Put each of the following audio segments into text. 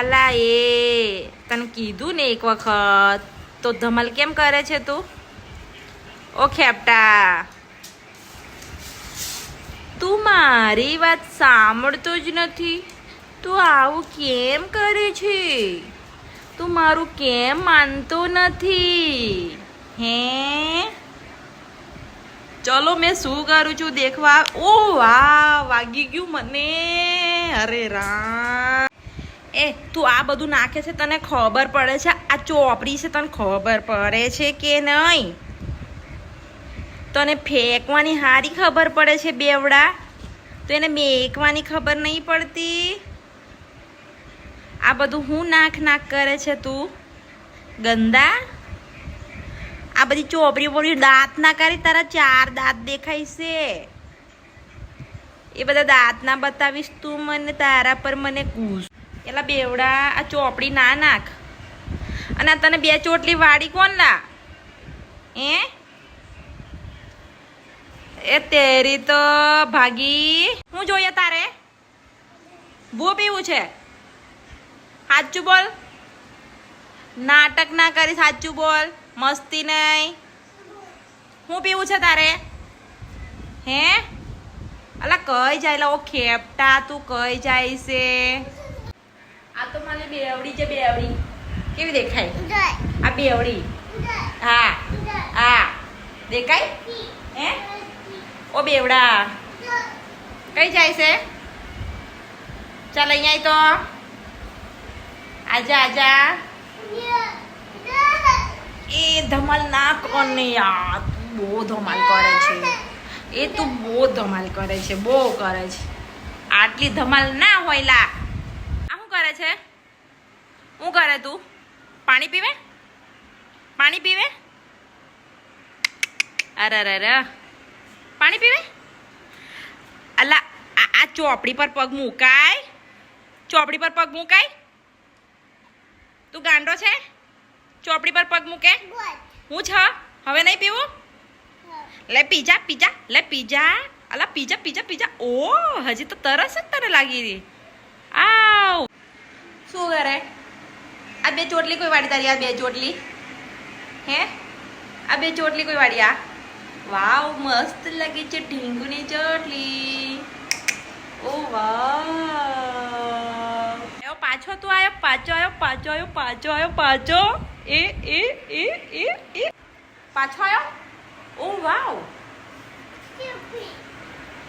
અલા એ તને કીધું ને એક વખત. તો ધમલ કેમ કરે છે તું? ઓ ખેપટા તું મારી વાત સાંભળતો જ નથી. તું આવું કેમ કરે છે? તું મારું કેમ માનતો નથી? હે? ચલો, મેં શું કરું છું? દેખવા. ઓ, વાહ, વાગી ગયું મને. અરે રામ. એ, તું આ બધું નાખે છે, તને ખબર પડે છે? આ ચોપડી છે, તને ખબર પડે છે કે નહીં? તને ફેંકવાની હારી ખબર પડે છે, બેવડા? તો એને મેકવાની ખબર નહીં પડતી? આ બધું હું નાખ નાખ કરે છે તું? ગંદા? આ બધી ચોપડી બોપડી દાંત ના કરી, તારા ચાર દાંત દેખાય છે. એ બધા દાંત ના બતાવીશ તું મને, તારા પર મને કૂસ એલા બેવડા, આ ચોપડી ના નાખ. અને તને બે ચોટલી વાળી કોણ લા? એ એ તેરી તો ભાગી. હું જોઈએ તારે? બહુ પીવું છે? સાચું બોલ. નાટક ના કરી સાચું બોલ. મસ્તી નહીં. હું પીવું છે તારે? હે? અલા કઈ જાય ઓ ખેપટા તું કઈ જાય છે? આ તો મને બેવડી છે બેવડી. કેવી દેખાય? આ બેવડી. હા. હા. દેખાય? હે? ઓ બેવડા. કઈ જાય છે? ચાલ અહીંયા તો. આજા આજા. એ ધમાલ ના કોને યાર? તું બહુ ધમાલ કરે છે. એ તું બહુ ધમાલ કરે છે બહુ કરે છે. આટલી ધમાલ ના હોય લા. છે? શું કરે તું? પાણી પીવે? પાણી પીવે? અરે અરે પાણી પીવે? અલા, આ ચોપડી પર પગ મુકાય. ચોપડી પર પગ મુકાય? તું ગાંડો છે? ચોપડી પર પગ મૂકે? હું છ? હવે નહીં પીવું? લે પીજા પીજા, લે પીજા. અલા, પીજા પીજા પીજા. ઓ હજી તો તરસ જ તને લાગી રહી. આવ. આ બે ચોટલી કોઈ વાળી તારી આ બે ચોટલી? હે? આ બે ચોટલી કોઈ વાળી આ? વાવ મસ્ત લાગે છે ઢીંગુની ચોટલી. ઓ વાવ. પાછો તું આવ્યો પાછો આવ્યો પાછો આવ્યો પાછો આવ્યો પાછો. એ એ એ એ એ. પાછો આવ્યો ઓ વાવ.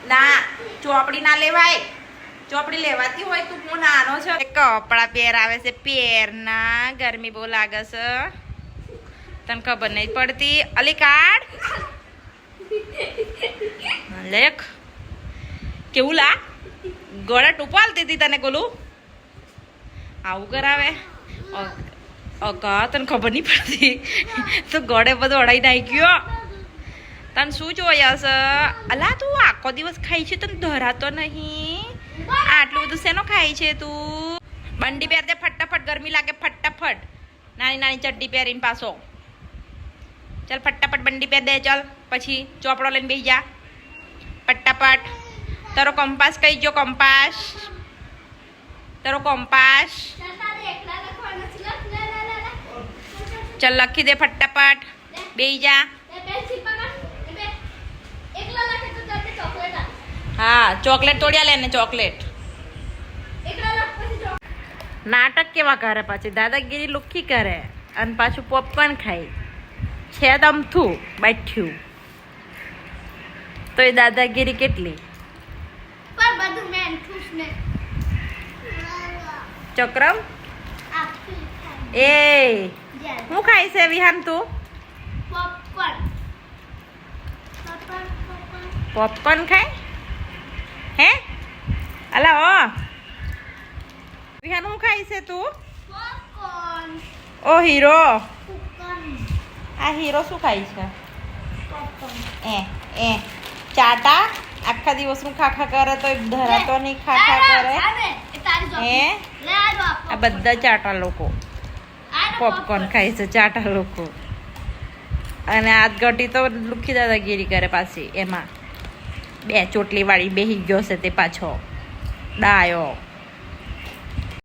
ના ચોપડી ના લેવાય. ચોપડી લેવાતી હોય તું હું નાનો છે. કપડા પહેરાવે છે, પહેરના. ગરમી બહુ લાગે છે. તને ખબર નહીં પડતી. અલી કાઢ લેખ. કેવું લા? ગળે ટૂપાલતી હતી તને ગોલું આવું કરાવે? અકા તને ખબર નહીં પડતી. તો ગળે બધું અડાઈ નાખ્યો. તને શું જોયા છે? અલા, તું આખો દિવસ ખાઈ છે, તને ધરાતો નહીં. આટલું બધું શેનો ખાય છે તું? બંડી પહેર દે ફટાફટ ગરમી લાગે, ફટાફટ. નાની નાની ચડ્ડી પહેરીને પાછો. ચાલ ફટાફટ બંડી પહેર દે, ચાલ. પછી ચોપડો લઈને બેસી જા. ફટાફટ. તારો કંપાસ કહી જો કંપાસ? તારો કંપાસ? ચાલ લખી દે ફટાફટ. બેસી જા. હા ચોકલેટ તોડ્યા લે ને ચોકલેટ. નાટક કેવા કરે પાછી? દાદાગીરી લુખી કરે અને પાછું પોપકોર્ન ખાય. છે દમથું બેઠ્યું. તો એ દાદાગીરી કેટલી? ચક્રમ? એ હું ખાય છે વિહાન તું? પોપકોર્ન ખાય? હે? અલા ઓ. વિહાન હું ખાય છે તું? ઓ હીરો. આ હીરો શું ખાય છે? એ એ. ચાટા? આખા દિવસનું ખાખા કરે તો ધરાતો નહીં ખાખા કરે. હે? આ બધા ચાટા લોકો. પોપકોર્ન ખાય છે ચાટા લોકો. અને હાથ ઘટી તો લુખી દાદાગીરી કરે પાછી એમાં. બે ચોટલીવાળી બેસી ગયો છે તે પાછો. ડાયો